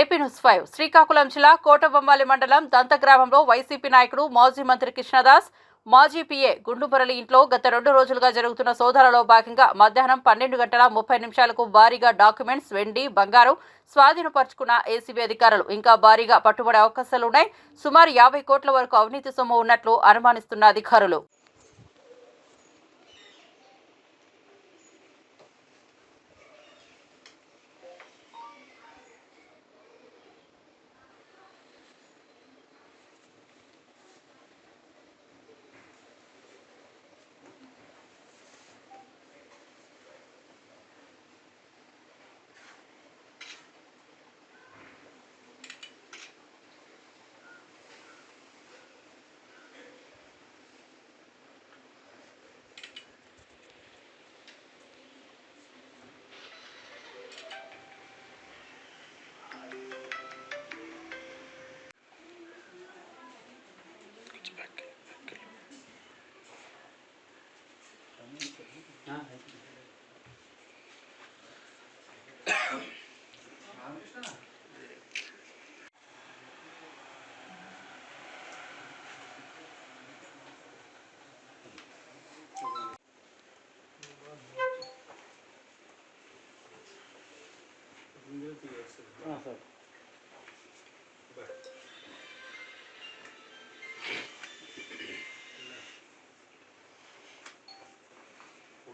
AP news five. Srikakulam జిల్లా కోటబొమ్మాలి మండలం దంతగ్రామంలో YCP నాయకుడు మాజీ మంత్రి కృష్ణదాస్ మాజీ పీఏ గుండుమురళి ఇంట్లో గత రెండు రోజులుగా జరుగుతున్న సోదాలలో భాగంగా మధ్యాహ్నం పన్నెండు గంటల ముప్పై నిమిషాలకు భారీగా డాక్యుమెంట్స్ వెండి బంగారం స్వాధీనపరుచుకున్న ఏసీబీ అధికారులు. ఇంకా భారీగా పట్టుబడే అవకాశాలున్నాయి. సుమారు యాభై కోట్ల వరకు అవినీతి సొమ్ము ఉన్నట్లు అనుమానిస్తున్న అధికారులు.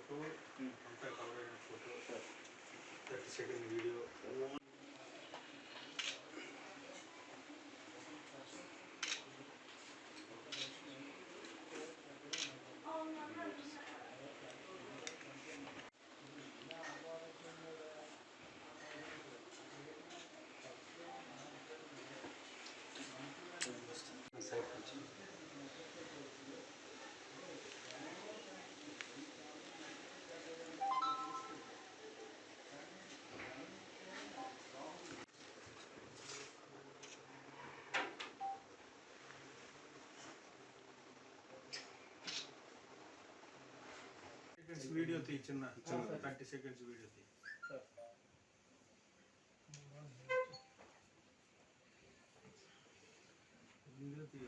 Photo, hmm. photo, photo, 30 second video. Seconds video తీ చిన్న థర్టీ సెకండ్స్ వీడియో తీ వీడియో తీ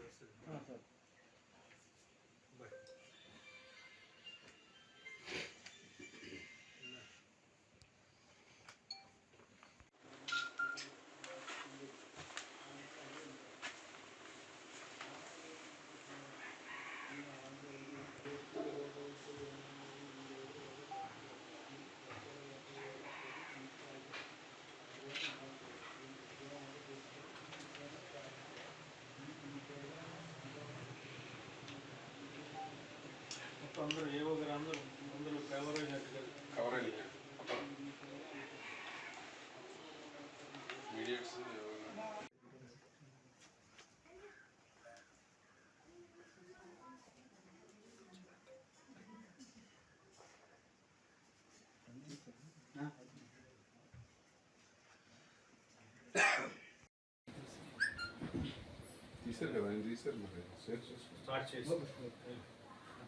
మొత్తం అందరూ ఏ ఒకరు అందరూ అందరూ కవర్ అయినట్టుగా కవర్ అయింది మీడియట్స్ తీసారు కదా ఆయన తీసారు మరి షేర్ చేసుకోండి స్టార్ట్ చేసి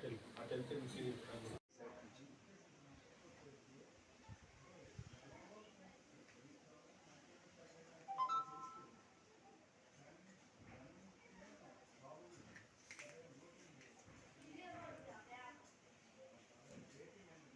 अटल अटल से